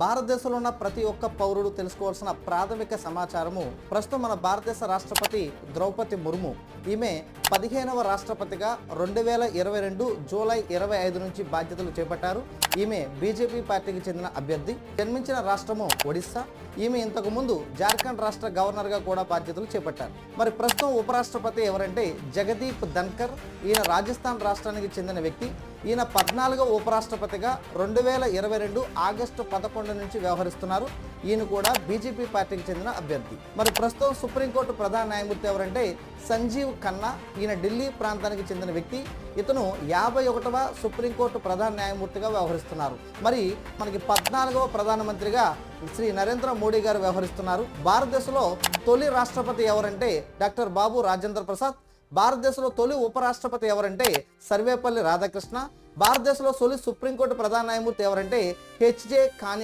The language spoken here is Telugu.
భారతదేశంలో ఉన్న ప్రతి ఒక్క పౌరుడు తెలుసుకోవాల్సిన ప్రాథమిక సమాచారము ప్రస్తుతం మన భారతదేశ రాష్ట్రపతి ద్రౌపది ముర్ము. ఈమె పదిహేనవ రాష్ట్రపతిగా రెండు వేల ఇరవై రెండు జూలై ఇరవై ఐదు నుంచి బాధ్యతలు చేపట్టారు. ఈమె బీజేపీ పార్టీకి చెందిన అభ్యర్థి. జన్మించిన రాష్ట్రము ఒడిస్సా. ఈమె ఇంతకు ముందు జార్ఖండ్ రాష్ట్ర గవర్నర్గా కూడా బాధ్యతలు చేపట్టారు. మరి ప్రస్తుతం ఉపరాష్ట్రపతి ఎవరంటే జగదీప్ ధన్కర్. ఈయన రాజస్థాన్ రాష్ట్రానికి చెందిన వ్యక్తి. ఈయన పద్నాలుగో ఉపరాష్ట్రపతిగా రెండు వేల ఇరవై రెండు ఆగస్టు పదకొండు నుంచి వ్యవహరిస్తున్నారు. ఈయన కూడా బీజేపీ పార్టీకి చెందిన అభ్యర్థి. మరి ప్రస్తుతం సుప్రీంకోర్టు ప్రధాన న్యాయమూర్తి ఎవరంటే సంజీవ్ ఖన్నా. ఈయన ఢిల్లీ ప్రాంతానికి చెందిన వ్యక్తి. ఇతను యాభై ఒకటవ సుప్రీంకోర్టు ప్రధాన న్యాయమూర్తిగా వ్యవహరిస్తున్నారు. మరి మనకి పద్నాలుగవ ప్రధానమంత్రిగా శ్రీ నరేంద్ర మోడీ గారు వ్యవహరిస్తున్నారు. భారతదేశంలో తొలి రాష్ట్రపతి ఎవరంటే డాక్టర్ బాబు రాజేంద్ర ప్రసాద్. భారతదేశంలో తొలి ఉపరాష్ట్రపతి ఎవరంటే సర్వేపల్లి రాధాకృష్ణ భారతదేశంలో తొలి సుప్రీంకోర్టు ప్రధాన న్యాయమూర్తి ఎవరంటే హెచ్జే కాని